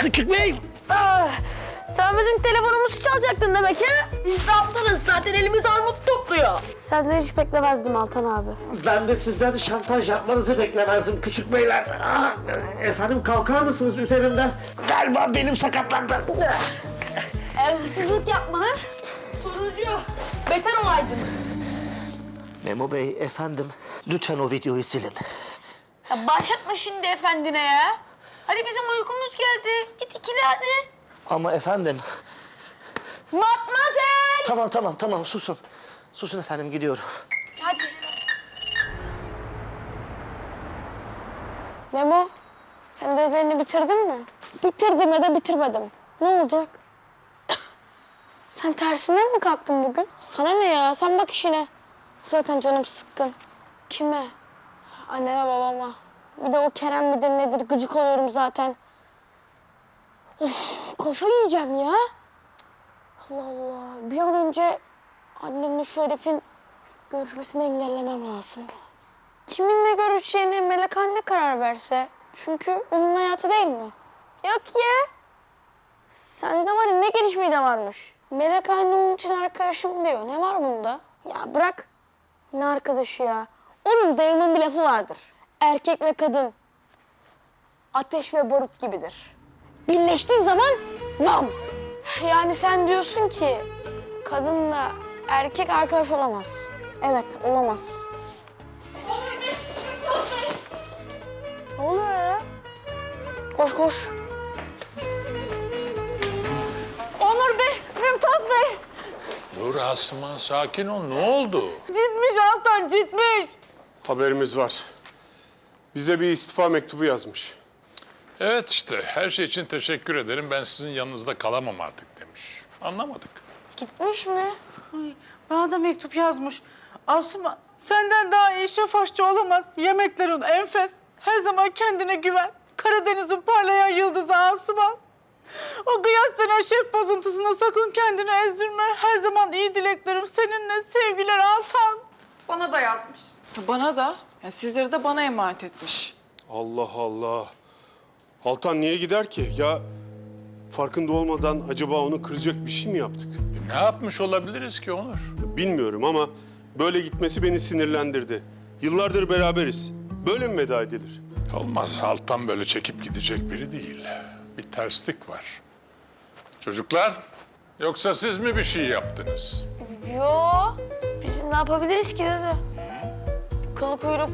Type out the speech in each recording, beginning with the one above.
Küçük bey. Ah, sen bizim telefonumuzu çalacaktın demek ha? Biz de aptalız zaten elimiz armut topluyor. Senden hiç beklemezdim Altan abi. Ben de sizden şantaj yapmanızı beklemezdim küçük beyler. Ah, Efendim kalkar mısınız üzerimden? Galiba belim sakatlandı. Eğer hırsızlık yapmanın sonucu beter olaydın. Memo Bey efendim lütfen o videoyu silin. Ya başlatma şimdi efendine ya. Hadi bizim uykumuz geldi. Git ikili hadi. Ama efendim Matmazel. tamam tamam tamam susun. Susun efendim gidiyorum. Hadi. Memo, sen ödevlerini bitirdin mi? Bitirdim ya da bitirmedim. Ne olacak? sen tersinden mi kalktın bugün? Sana ne ya? Sen bak işine. Zaten canım sıkkın. Kime? Anneme babama. Bir de o Kerem midir nedir gıcık oluyorum zaten. Of, kafa yiyeceğim ya. Allah Allah. Bir an önce annemle şu herifin görüşmesini engellemem lazım. Kiminle görüşeceğine Melek anne karar verse. Çünkü onun hayatı değil mi? Yok ya. Sende var ya ne gelişmeyi de varmış. Melek anne onun için arkadaşım diyor. Ne var bunda? Ya bırak. Ne arkadaşı ya? Onun dayımın bir lafı vardır. Erkekle kadın ateş ve barut gibidir. Birleştiği zaman bam! Yani sen diyorsun ki kadınla erkek arkadaş olamaz. Evet, olamaz. Ne oluyor ya? Koş koş. Onur Bey, Mümtaz Bey. Dur Asma sakin ol ne oldu? Gitmiş Altan gitmiş. Haberimiz var. Bize bir istifa mektubu yazmış. Evet işte her şey için teşekkür ederim ben sizin yanınızda kalamam artık demiş. Anlamadık. Gitmiş mi? Ay, bana da mektup yazmış. Asuman senden daha iyi şef aşçı olamaz. Yemeklerin enfes. Her zaman kendine güven. Karadeniz'in parlayan yıldızı Asuman. O kıyas denen şef bozuntusuna sakın kendini ezdirme. Her zaman iyi dileklerim seninle. Sevgiler Altan. Bana da yazmış. Bana da. Yani sizleri de bana emanet etmiş. Allah Allah. Altan niye gider ki? Ya farkında olmadan acaba onu kıracak bir şey mi yaptık? E, ne yapmış olabiliriz ki Onur? Bilmiyorum ama böyle gitmesi beni sinirlendirdi. Yıllardır beraberiz. Böyle mi veda edilir? Olmaz alttan böyle çekip gidecek biri değil. Bir terslik var. Çocuklar yoksa siz mi bir şey yaptınız? Yo. Biz ne yapabiliriz ki dedi. Kılı kuyruk.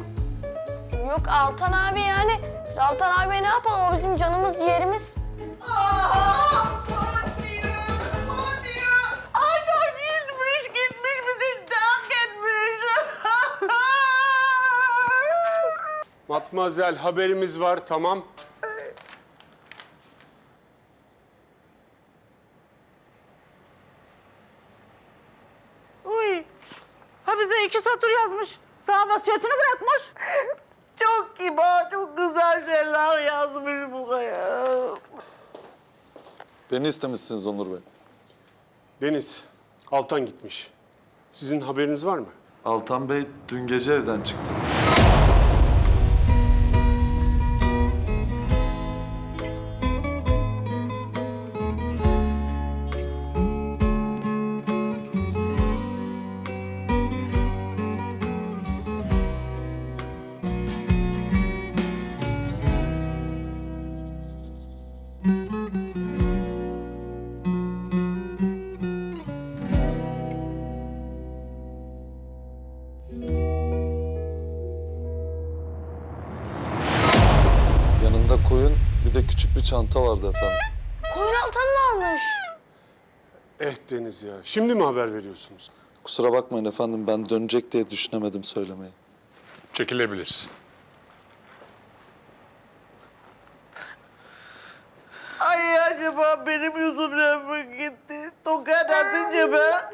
Yok Altan abi yani. Biz Altan abiye ne yapalım? O bizim canımız, ciğerimiz. Altan gitmiş gitmiş bizi terk etmiş. Matmazel haberimiz var tamam. Uy. Ha bize iki satır yazmış. Sana vasiyetini bırakmış. çok kibar, çok güzel şeyler yazmış bu kaya. Beni istemişsiniz Onur Bey. Deniz, Altan gitmiş. Sizin haberiniz var mı? Altan Bey dün gece evden çıktı. Bir çanta vardı efendim. Koyun Altan'ı almış. Eh Deniz ya. Şimdi mi haber veriyorsunuz? Kusura bakmayın efendim ben dönecek diye düşünemedim söylemeyi. Çekilebilirsin. Ay acaba benim yüzümden mi gitti? Tokat atınca ben...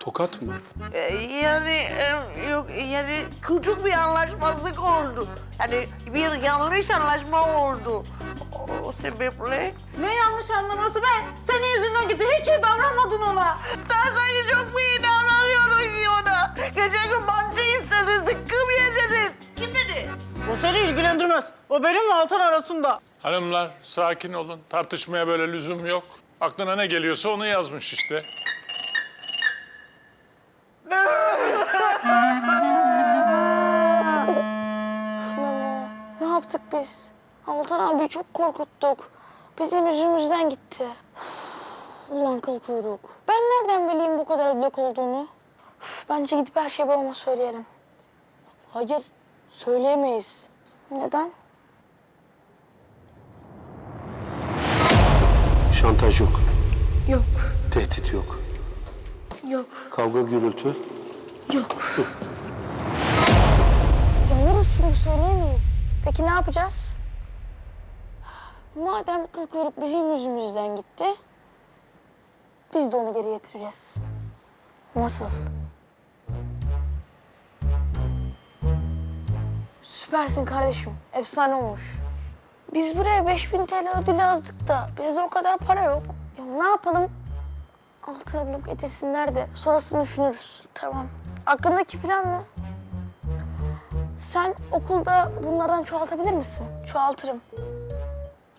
Tokat mı? E, Yani e, yok yani küçük bir anlaşmazlık oldu. Yani bir yanlış anlaşma oldu. O sebeple... Ne yanlış anlaması be? Senin yüzünden gitti. Hiç iyi davranmadın ona. Sen sanki çok mu iyi davranıyorsun ki ona? Geçen gün mantı istedi, sıkkım yedirdin. Kim dedi? O seni ilgilendirmez. O benimle Altan arasında. Hanımlar sakin olun. Tartışmaya böyle lüzum yok. Aklına ne geliyorsa onu yazmış işte. Memo, ne yaptık biz? Altan abi çok korkuttuk. Bizim yüzümüzden gitti. Üf, Ulan kıl kuyruk. Ben nereden bileyim bu kadar ödlek olduğunu? Üf, Bence gidip her şeyi babama söyleyelim. Hayır, söyleyemeyiz. Neden? Şantaj yok. Yok, Tehdit yok. yok, Kavga gürültü. yok. Yanarız çünkü söyleyemeyiz. Peki ne yapacağız? Madem kıl kuyruk bizim yüzümüzden gitti, biz de onu geri getireceğiz. Nasıl? Süpersin kardeşim. Efsane olmuş. Biz buraya 5000 TL ödül yazdık da bizde o kadar para yok. Ya ne yapalım? Altına bulup getirsinler de sonrasını düşünürüz. Tamam. Aklındaki plan ne? Sen okulda bunlardan çoğaltabilir misin? Çoğaltırım.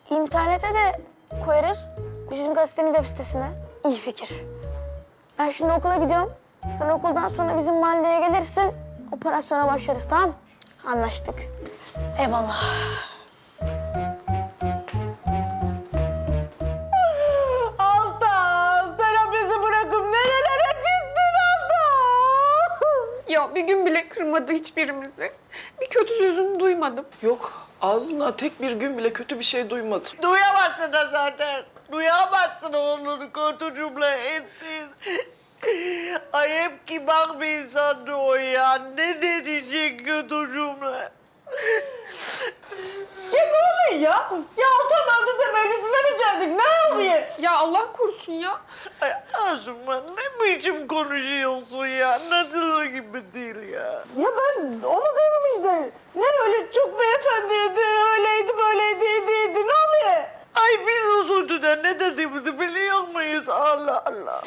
İnternete de koyarız. Bizim gazetenin web sitesine. İyi fikir. Ben şimdi okula gidiyorum. Sen okuldan sonra bizim mahalleye gelirsin. Operasyona başlarız tamam? Anlaştık. Eyvallah. Altan sen bizi bırakıp nerelere gittin Altan? Ya bir gün bile kırmadı hiçbirimizi. Bir kötü sözünü duymadım. Yok ağzından tek bir gün bile kötü bir şey duymadım. Duyamazsın da zaten. Duyamazsın oğlunu kötü cümle etsin. Ay hep kibar bir insandı o ya. Ne deneyecek kötü cümle? Ya ne oluyor ya? Ya demeyin yüzüne mi geldik? Ne oluyor? Ya Allah korusun ya. Ay Asuman ne biçim konuşuyorsun ya? Nasıl gibi değil ya. Ya ben onu işte. Ne öyle çok beyefendiydi, öyleydi, böyleydi, iyiydi. Ne oluyor? Ay biz üzüntüden ne dediğimizi biliyor muyuz? Allah Allah.